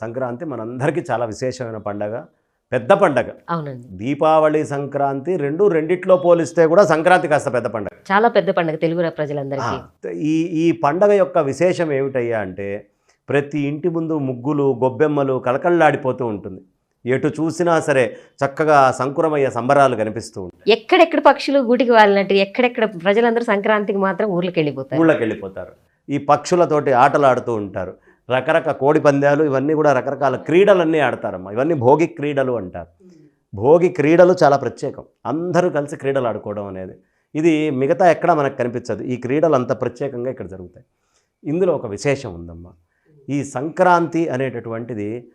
సంక్రాంతి మనందరికీ చాలా విశేషమైన పండగ పెద్ద పండగ. అవునండి. దీపావళి సంక్రాంతి రెండు రెండిట్లో పోలిస్తే కూడా సంక్రాంతి కాస్త పెద్ద పండగ. చాలా పెద్ద పండుగ తెలుగు ప్రజలందరికీ. ఈ ఈ పండగ యొక్క విశేషం ఏమిటయ్యా అంటే ప్రతి ఇంటి ముందు ముగ్గులు గొబ్బెమ్మలు కలకళ్ళాడిపోతూ ఉంటుంది. ఎటు చూసినా సరే చక్కగా సంకురమయ్యే సంబరాలు కనిపిస్తూ ఉంటాయి. ఎక్కడెక్కడ పక్షులు గూటికి వాలినట్టు ఎక్కడెక్కడ ప్రజలందరూ సంక్రాంతికి మాత్రం ఊర్లకు వెళ్ళిపోతారు ఊళ్ళకి వెళ్ళిపోతారు ఈ పక్షులతోటి ఆటలు ఆడుతూ ఉంటారు. రకరకాల కోడి పందాలు ఇవన్నీ కూడా రకరకాల క్రీడలన్నీ ఆడతారమ్మా. ఇవన్నీ భోగి క్రీడలు అంటారు. భోగి క్రీడలు చాలా ప్రత్యేకం. అందరూ కలిసి క్రీడలు ఆడుకోవడం అనేది. ఇది మిగతా ఎక్కడ మనకు కనిపించదు. ఈ క్రీడలు అంత ప్రత్యేకంగా ఇక్కడ జరుగుతాయి. ఇందులో ఒక విశేషం ఉందమ్మా. ఈ సంక్రాంతి అనేటటువంటిది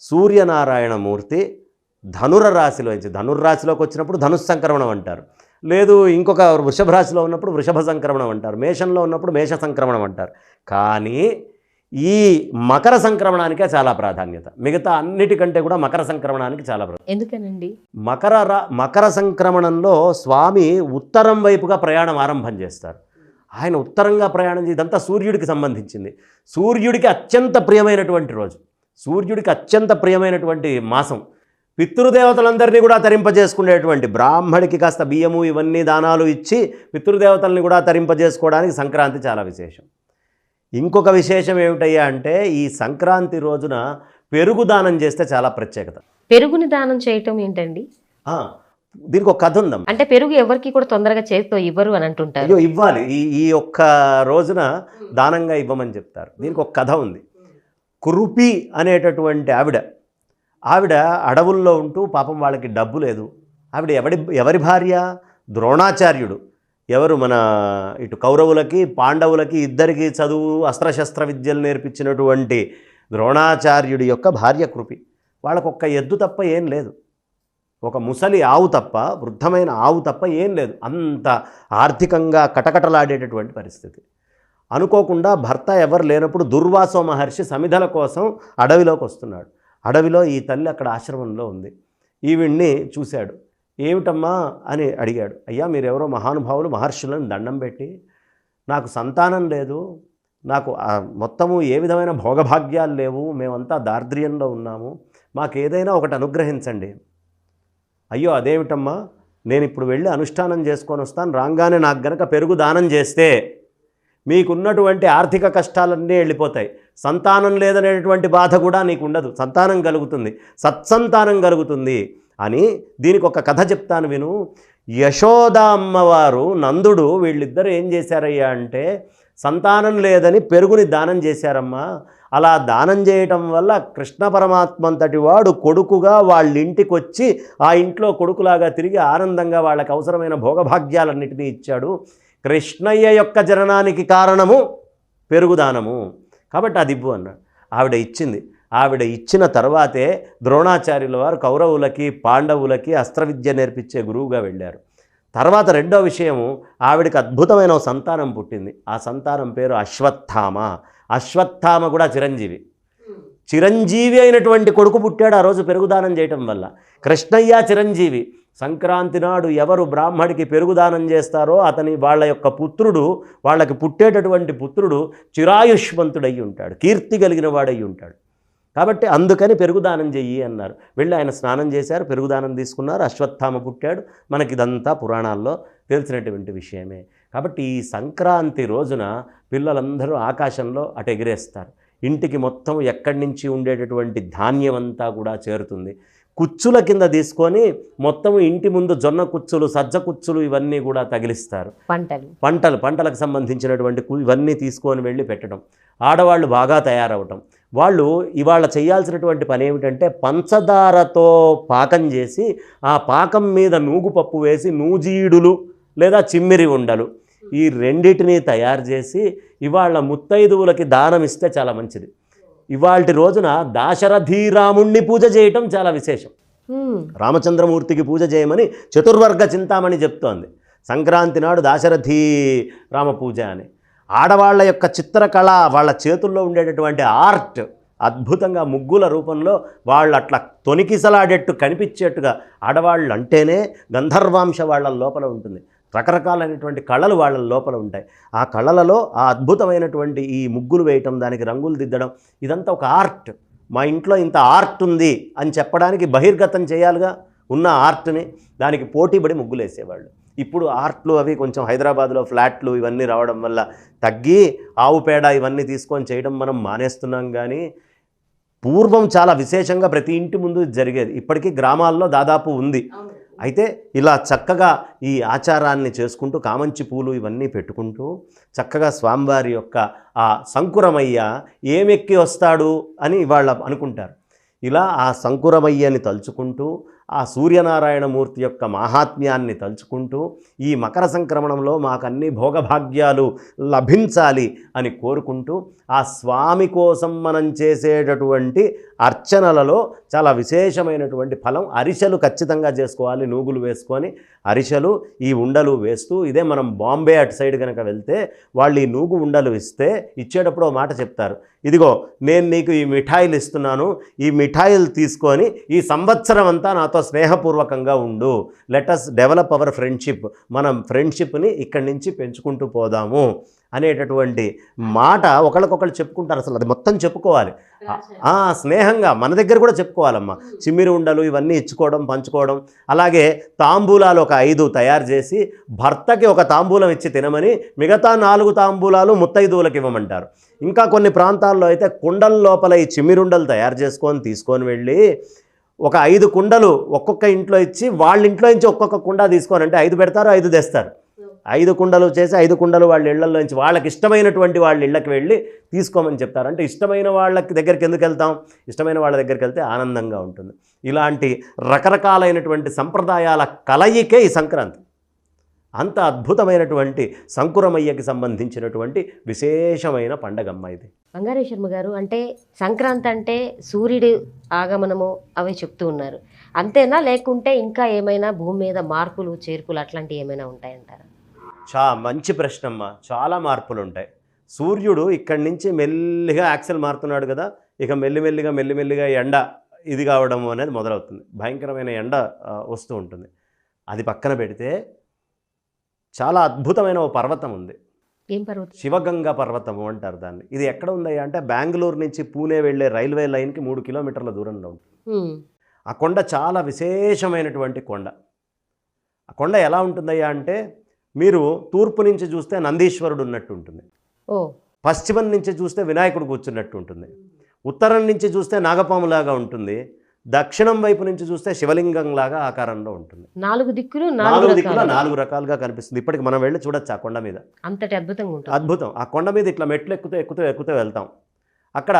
సూర్యనారాయణమూర్తి ధనుర రాశిలో నుంచి ధనుర్రాశిలోకి వచ్చినప్పుడు ధనుస్ సంక్రమణం అంటారు. లేదు ఇంకొక వృషభ రాశిలో ఉన్నప్పుడు వృషభ సంక్రమణం అంటారు. మేషంలో ఉన్నప్పుడు మేష సంక్రమణం అంటారు. కానీ ఈ మకర సంక్రమణానికే చాలా ప్రాధాన్యత. మిగతా అన్నిటికంటే కూడా మకర సంక్రమణానికి చాలా ప్రాధాన్యత ఎందుకనండి? మకర మకర సంక్రమణంలో స్వామి ఉత్తరం వైపుగా ప్రయాణం ఆరంభం చేస్తారు. ఆయన ఉత్తరంగా ప్రయాణం ఇదంతా సూర్యుడికి సంబంధించింది. సూర్యుడికి అత్యంత ప్రియమైనటువంటి రోజు. సూర్యుడికి అత్యంత ప్రియమైనటువంటి మాసం. పితృదేవతలందరినీ కూడా తరింపజేసుకునేటువంటి బ్రాహ్మడికి కాస్త బియ్యము ఇవన్నీ దానాలు ఇచ్చి పితృదేవతల్ని కూడా తరింపజేసుకోవడానికి సంక్రాంతి చాలా విశేషం. ఇంకొక విశేషం ఏమిటయ్యా అంటే ఈ సంక్రాంతి రోజున పెరుగు దానం చేస్తే చాలా ప్రత్యేకత. పెరుగుని దానం చేయటం ఏంటండి? దీనికి ఒక కథ ఉందమ్మా. అంటే పెరుగు ఎవరికి కూడా తొందరగా చేతితో ఇవ్వరు అని అంటుంటారు. అయ్యో ఇవ్వాలి. ఈ ఈ ఒక్క రోజున దానంగా ఇవ్వమని చెప్తారు. దీనికి ఒక కథ ఉంది. కురుపి అనేటటువంటి ఆవిడ ఆవిడ అడవుల్లో ఉంటూ పాపం వాళ్ళకి డబ్బు లేదు. ఆవిడ ఎవడి ఎవరి భార్య? ద్రోణాచార్యుడు. ఎవరు మన ఇటు కౌరవులకి పాండవులకి ఇద్దరికి చదువు అస్త్రశస్త్ర విద్యలు నేర్పించినటువంటి ద్రోణాచార్యుడి యొక్క భార్య కృపి. వాళ్ళకు ఒక్క ఎద్దు తప్ప ఏం లేదు. ఒక ముసలి ఆవు తప్ప వృద్ధమైన ఆవు తప్ప ఏం లేదు. అంత ఆర్థికంగా కటకటలాడేటటువంటి పరిస్థితి. అనుకోకుండా భర్త ఎవరు లేనప్పుడు దుర్వాసో మహర్షి సమిధల కోసం అడవిలోకి వస్తున్నాడు. అడవిలో ఈ తల్లి అక్కడ ఆశ్రమంలో ఉంది. ఈవిడ్ని చూశాడు. ఏమిటమ్మా అని అడిగాడు. అయ్యా మీరెవరో మహానుభావులు మహర్షులను దండం పెట్టి నాకు సంతానం లేదు నాకు మొత్తము ఏ విధమైన భోగభాగ్యాలు లేవు మేమంతా దార్ద్ర్యంలో ఉన్నాము మాకు ఏదైనా ఒకటి అనుగ్రహించండి. అయ్యో అదేమిటమ్మా? నేను ఇప్పుడు వెళ్ళి అనుష్ఠానం చేసుకొని వస్తాను రాగానే నాకు గనక పెరుగు దానం చేస్తే మీకున్నటువంటి ఆర్థిక కష్టాలన్నీ వెళ్ళిపోతాయి. సంతానం లేదనేటువంటి బాధ కూడా నీకు ఉండదు సంతానం కలుగుతుంది. సత్సంతానం కలుగుతుంది. అని దీనికి ఒక కథ చెప్తాను విను. యశోద అమ్మవారు నందుడు వీళ్ళిద్దరూ ఏం చేశారయ్యా అంటే సంతానం లేదని పెరుగుని దానం చేశారమ్మా. అలా దానం చేయటం వల్ల కృష్ణ పరమాత్మంతటి వాడు కొడుకుగా వాళ్ళ ఇంటికి వచ్చి ఆ ఇంట్లో కొడుకులాగా తిరిగి ఆనందంగా వాళ్ళకి అవసరమైన భోగభాగ్యాలన్నిటినీ ఇచ్చాడు. కృష్ణయ్య యొక్క జననానికి కారణము పెరుగుదానము కాబట్టి అది ఇవ్వు అన్నాడు. ఆవిడ ఇచ్చింది. ఆవిడ ఇచ్చిన తర్వాతే ద్రోణాచార్యుల వారు కౌరవులకి పాండవులకి అస్త్రవిద్య నేర్పించే గురువుగా వెళ్ళారు. తర్వాత రెండో విషయము ఆవిడకి అద్భుతమైన సంతానం పుట్టింది. ఆ సంతానం పేరు అశ్వత్థామ. అశ్వత్థామ కూడా చిరంజీవి. చిరంజీవి అయినటువంటి కొడుకు పుట్టాడు ఆ రోజు పెరుగుదానం చేయటం వల్ల. కృష్ణయ్య చిరంజీవి సంక్రాంతి నాడు ఎవరు బ్రాహ్మడికి పెరుగుదానం చేస్తారో అతని వాళ్ళ యొక్క పుత్రుడు వాళ్ళకి పుట్టేటటువంటి పుత్రుడు చిరాయుష్మంతుడై ఉంటాడు కీర్తి కలిగిన వాడై ఉంటాడు కాబట్టి అందుకని పెరుగుదానం చెయ్యి అన్నారు. వెళ్ళి ఆయన స్నానం చేశారు పెరుగుదానం తీసుకున్నారు అశ్వత్థామ పుట్టాడు. మనకి ఇదంతా పురాణాల్లో తెలిసినటువంటి విషయమే. కాబట్టి ఈ సంక్రాంతి రోజున పిల్లలందరూ ఆకాశంలో అటు ఎగిరేస్తారు ఇంటికి మొత్తం ఎక్కడి నుంచి ఉండేటటువంటి ధాన్యం అంతా కూడా చేరుతుంది. కుచ్చుల కింద తీసుకొని మొత్తం ఇంటి ముందు జొన్న కుచ్చులు సజ్జ కుచ్చులు ఇవన్నీ కూడా తగిలిస్తారు. పంటలు. పంటలు పంటలకు సంబంధించినటువంటి ఇవన్నీ తీసుకొని వెళ్ళి పెట్టడం. ఆడవాళ్ళు బాగా తయారవటం. వాళ్ళు ఇవాళ చేయాల్సినటువంటి పని ఏమిటంటే పంచదారతో పాకం చేసి ఆ పాకం మీద నూగుపప్పు వేసి నూజీడులు లేదా చిమ్మిరి ఉండలు ఈ రెండిటిని తయారు చేసి ఇవాళ ముత్తైదువులకి దానం ఇస్తే చాలా మంచిది. ఇవాళ రోజున దాశరథీరాముణ్ణి పూజ చేయటం చాలా విశేషం. రామచంద్రమూర్తికి పూజ చేయమని చతుర్వర్గ చింతామణి చెప్తోంది. సంక్రాంతి నాడు దాశరథి రామ పూజ అని. ఆడవాళ్ళ యొక్క చిత్రకళ వాళ్ళ చేతుల్లో ఉండేటటువంటి ఆర్ట్ అద్భుతంగా ముగ్గుల రూపంలో వాళ్ళు అట్లా తొనికిసలాడేట్టు కనిపించేట్టుగా ఆడవాళ్ళు అంటేనే గంధర్వాంశ వాళ్ళ లోపల ఉంటుంది. రకరకాలైనటువంటి కళలు వాళ్ళ లోపల ఉంటాయి. ఆ కళలలో ఆ అద్భుతమైనటువంటి ఈ ముగ్గులు వేయటం దానికి రంగులు దిద్దడం ఇదంతా ఒక ఆర్ట్. మా ఇంట్లో ఇంత ఆర్ట్ ఉంది అని చెప్పడానికి బహిర్గతం చేయాలిగా? ఉన్న ఆర్ట్ని దానికి పోటీపడి ముగ్గులు వేసేవాళ్ళు ఇప్పుడు ఆర్ట్లు అవి కొంచెం హైదరాబాద్లో ఫ్లాట్లు ఇవన్నీ రావడం వల్ల తగ్గి ఆవు పేడ ఇవన్నీ తీసుకొని చేయడం మనం మానేస్తున్నాం కానీ పూర్వం చాలా విశేషంగా ప్రతి ఇంటి ముందు జరిగేది. ఇప్పటికీ గ్రామాల్లో దాదాపు ఉంది. అయితే ఇలా చక్కగా ఈ ఆచారాన్ని చేసుకుంటూ కామంచి పూలు ఇవన్నీ పెట్టుకుంటూ చక్కగా స్వామివారి యొక్క ఆ సంకురమయ్య ఏమెక్కి వస్తాడు అని వాళ్ళు అనుకుంటారు. ఇలా ఆ సంకురమయ్యని తలుచుకుంటూ ఆ సూర్యనారాయణమూర్తి యొక్క మాహాత్మ్యాన్ని తలుచుకుంటూ ఈ మకర సంక్రమణంలో మాకన్ని భోగభాగ్యాలు లభించాలి అని కోరుకుంటూ ఆ స్వామి కోసం మనం చేసేటటువంటి అర్చనలలో చాలా విశేషమైనటువంటి ఫలం అరిసెలు ఖచ్చితంగా చేసుకోవాలి నూగులు వేసుకొని అరిసెలు ఈ ఉండలు వేస్తూ ఇదే మనం బాంబే అటు సైడ్ కనుక వెళ్తే వాళ్ళు ఈ నూగు ఉండలు ఇస్తే ఇచ్చేటప్పుడు ఓ మాట చెప్తారు ఇదిగో నేను నీకు ఈ మిఠాయిలు ఇస్తున్నాను. ఈ మిఠాయిలు తీసుకొని ఈ సంవత్సరం అంతా నాతో స్నేహపూర్వకంగా ఉండు. లెటస్ డెవలప్ అవర్ ఫ్రెండ్షిప్ మనం ఫ్రెండ్షిప్ని ఇక్కడి నుంచి పెంచుకుంటూ పోదాము. అనేటటువంటి మాట ఒకళ్ళకొకళ్ళు చెప్పుకుంటారు అసలు. అది మొత్తం చెప్పుకోవాలి. స్నేహంగా మన దగ్గర కూడా చెప్పుకోవాలమ్మా. చిమ్మిరి ఉండలు ఇవన్నీ ఇచ్చుకోవడం పంచుకోవడం. అలాగే తాంబూలాలు ఒక ఐదు తయారు చేసి భర్తకి ఒక తాంబూలం ఇచ్చి తినమని మిగతా నాలుగు తాంబూలాలు ముత్తైదువులకు ఇవ్వమంటారు. ఇంకా కొన్ని ప్రాంతాల్లో అయితే కుండల లోపల ఈ చిమ్మిరుండలు తయారు చేసుకొని తీసుకొని వెళ్ళి ఒక ఐదు కుండలు ఒక్కొక్క ఇంట్లో ఇచ్చి వాళ్ళ ఇంట్లో నుంచి ఒక్కొక్క కుండ తీసుకొని అంటే ఐదు పెడతారు ఐదు తెస్తారు. ఐదు కుండలు చేసి ఐదు కుండలు వాళ్ళ ఇళ్ళలోంచి వాళ్ళకి ఇష్టమైనటువంటి వాళ్ళ ఇళ్ళకి వెళ్ళి తీసుకోమని చెప్తారు. అంటే ఇష్టమైన వాళ్ళకి దగ్గరికి ఎందుకు వెళ్తాం? ఇష్టమైన వాళ్ళ దగ్గరికి వెళ్తే ఆనందంగా ఉంటుంది. ఇలాంటి రకరకాలైనటువంటి సంప్రదాయాల కలయికే ఈ సంక్రాంతి. అంత అద్భుతమైనటువంటి సంకురమయ్యకి సంబంధించినటువంటి విశేషమైన పండగమ్మ ఇది. బంగారే శర్మ గారు అంటే సంక్రాంతి అంటే సూర్యుడి ఆగమనము అవి చెప్తూ ఉన్నారు. అంతేనా? లేకుంటే ఇంకా ఏమైనా భూమి మీద మార్పులు చేర్పులు అట్లాంటివి ఏమైనా ఉంటాయంటారా? చా మంచి ప్రశ్న అమ్మా చాలా మార్పులు ఉంటాయి సూర్యుడు ఇక్కడి నుంచి మెల్లిగా యాక్సెల్ మారుతున్నాడు కదా ఇక మెల్లిమెల్లిగా మెల్లిమెల్లిగా ఎండ ఇది కావడం అనేది మొదలవుతుంది. భయంకరమైన ఎండ వస్తూ ఉంటుంది. అది పక్కన పెడితే చాలా అద్భుతమైన ఓ పర్వతం ఉంది. ఏం పర్వతం? శివగంగా పర్వతము అంటారు దాన్ని. ఇది ఎక్కడ ఉందయ్యా అంటే బెంగళూరు నుంచి పూణే వెళ్ళే రైల్వే లైన్కి మూడు కిలోమీటర్ల దూరంలో ఉంటుంది. ఆ కొండ చాలా విశేషమైనటువంటి కొండ. ఆ కొండ ఎలా ఉంటుందయ్యా అంటే మీరు తూర్పు నుంచి చూస్తే నందీశ్వరుడు ఉన్నట్టు ఉంటుంది ఓ. పశ్చిమం నుంచి చూస్తే వినాయకుడు కూర్చున్నట్టు ఉంటుంది ఉత్తరం నుంచి చూస్తే నాగపాములాగా ఉంటుంది. దక్షిణం వైపు నుంచి చూస్తే శివలింగంలాగా ఆకారంలో ఉంటుంది. నాలుగు దిక్కులు నాలుగు దిక్కుల నాలుగు రకాలుగా కనిపిస్తుంది. ఇప్పటికి మనం వెళ్ళి చూడొచ్చు ఆ కొండ మీద. అంతటి అద్భుతంగా ఉంటుంది. అద్భుతం. ఆ కొండ మీద ఇట్లా మెట్లు ఎక్కుతూ ఎక్కుతూ ఎక్కుతూ వెళ్తాం. అక్కడ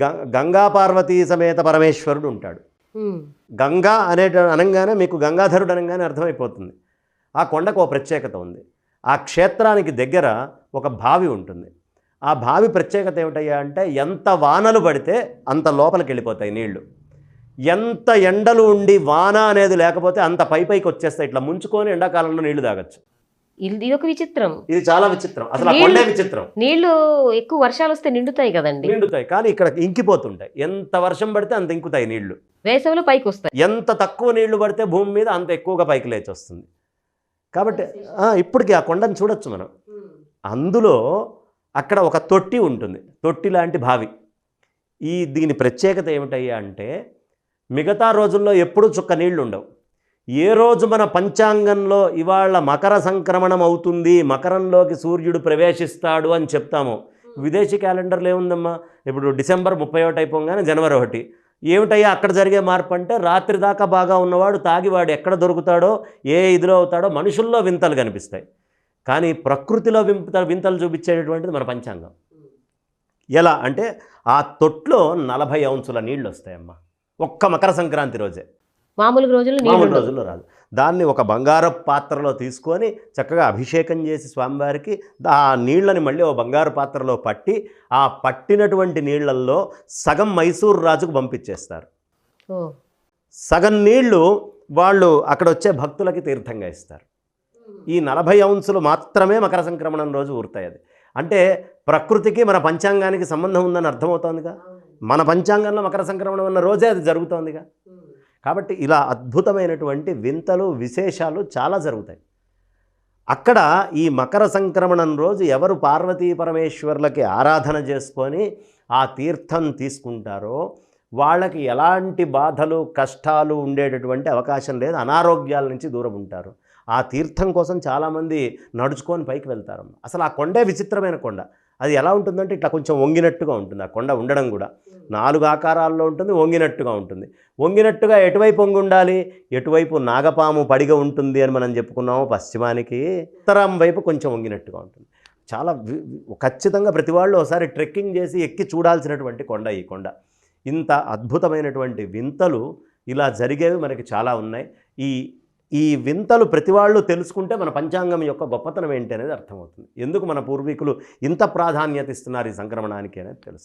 గ గంగా పార్వతీ సమేత పరమేశ్వరుడు ఉంటాడు. గంగా అనే అనగానే మీకు గంగాధరుడు అనగానే అర్థమైపోతుంది. ఆ కొండకు ఒక ప్రత్యేకత ఉంది. ఆ క్షేత్రానికి దగ్గర ఒక బావి ఉంటుంది. ఆ బావి ప్రత్యేకత ఏమిటయ్యా అంటే ఎంత వానలు పడితే అంత లోపలికి వెళ్ళిపోతాయి నీళ్ళు. ఎంత ఎండలు ఉండి వాన అనేది లేకపోతే అంత పై పైకి వచ్చేస్తాయి. ఇట్లా ముంచుకొని ఎండాకాలంలో నీళ్ళు తాగొచ్చు. ఇది ఒక విచిత్రం. ఇది చాలా విచిత్రం. అసలు ఆ కొండే విచిత్రం. నీళ్ళు ఎక్కువ వర్షాలు వస్తే నిండుతాయి కదండి. నిండుతాయి. కానీ ఇక్కడ ఇంకిపోతుంటాయి. ఎంత వర్షం పడితే అంత ఇంకుతాయి నీళ్ళు. వేసవిలో పైకి వస్తాయి. ఎంత తక్కువ నీళ్ళు పడితే భూమి మీద అంత ఎక్కువగా పైకి లేచి వస్తుంది కాబట్టి ఇప్పటికి ఆ కొండను చూడొచ్చు మనం. అందులో అక్కడ ఒక తొట్టి ఉంటుంది. తొట్టి లాంటి బావి. ఈ దీని ప్రత్యేకత ఏమిటయ్యా అంటే మిగతా రోజుల్లో ఎప్పుడూ చుక్క నీళ్ళు ఉండవు ఏ రోజు మన పంచాంగంలో ఇవాళ మకర సంక్రమణం అవుతుంది మకరంలోకి సూర్యుడు ప్రవేశిస్తాడు అని చెప్తాము. విదేశీ క్యాలెండర్లో ఏముందమ్మా? ఇప్పుడు డిసెంబర్ ముప్పై ఒకటి అయిపోగానే జనవరి ఒకటి. ఏమిటయ్యా అక్కడ జరిగే మార్పు అంటే రాత్రి దాకా బాగా ఉన్నవాడు తాగివాడు ఎక్కడ దొరుకుతాడో ఏ ఇదిలో అవుతాడో మనుషుల్లో వింతలు కనిపిస్తాయి. కానీ ప్రకృతిలో వింత వింతలు చూపించేటటువంటిది మన పంచాంగం. ఎలా అంటే ఆ తొట్లో నలభై అంచుల నీళ్ళు వస్తాయమ్మా ఒక్క మకర సంక్రాంతి రోజే. మామూలు రోజుల్లో మామూలు. రోజుల్లో రాదు. దాన్ని ఒక బంగారపు పాత్రలో తీసుకొని చక్కగా అభిషేకం చేసి స్వామివారికి ఆ నీళ్ళని మళ్ళీ ఓ బంగారు పాత్రలో పట్టి ఆ పట్టినటువంటి నీళ్ళల్లో సగం మైసూరు రాజుకు పంపించేస్తారు. సగం నీళ్ళు వాళ్ళు అక్కడ వచ్చే భక్తులకి తీర్థంగా ఇస్తారు. ఈ నలభై అంశులు మాత్రమే మకర సంక్రమణం రోజు ఊరుతాయి అది. అంటే ప్రకృతికి మన పంచాంగానికి సంబంధం ఉందని అర్థమవుతోందిగా? మన పంచాంగంలో మకర సంక్రమణం ఉన్న రోజే అది జరుగుతోందిగా? కాబట్టి ఇలా అద్భుతమైనటువంటి వింతలు విశేషాలు చాలా జరుగుతాయి. అక్కడ ఈ మకర సంక్రమణం రోజు ఎవరు పార్వతీ పరమేశ్వర్లకి ఆరాధన చేసుకొని ఆ తీర్థం తీసుకుంటారో వాళ్ళకి ఎలాంటి బాధలు కష్టాలు ఉండేటటువంటి అవకాశం లేదు. అనారోగ్యాల నుంచి దూరం ఉంటారు. ఆ తీర్థం కోసం చాలామంది నడుచుకొని పైకి వెళ్తారు అసలు ఆ కొండే విచిత్రమైన కొండ. అది ఎలా ఉంటుందంటే ఇట్లా కొంచెం వంగినట్టుగా ఉంటుంది. ఆ కొండ ఉండడం కూడా నాలుగు ఆకారాల్లో ఉంటుంది వంగినట్టుగా ఉంటుంది. వంగినట్టుగా ఎటువైపు వంగి ఉండాలి? ఎటువైపు నాగపాము పడిగ ఉంటుంది అని మనం చెప్పుకున్నాము పశ్చిమానికి ఉత్తరం వైపు కొంచెం వంగినట్టుగా ఉంటుంది. చాలా వి- ఖచ్చితంగా ప్రతి వాళ్ళు ఒకసారి ట్రెక్కింగ్ చేసి ఎక్కి చూడాల్సినటువంటి కొండ ఈ కొండ. ఇంత అద్భుతమైనటువంటి వింతలు ఇలా జరిగేవి మనకి చాలా ఉన్నాయి. ఈ ఈ వింతలు ప్రతి వాళ్ళు తెలుసుకుంటే మన పంచాంగం యొక్క గొప్పతనం ఏంటి అనేది అర్థమవుతుంది. ఎందుకు మన పూర్వీకులు ఇంత ప్రాధాన్యత ఇస్తున్నారు ఈ సంక్రమణానికి అనేది తెలుసు.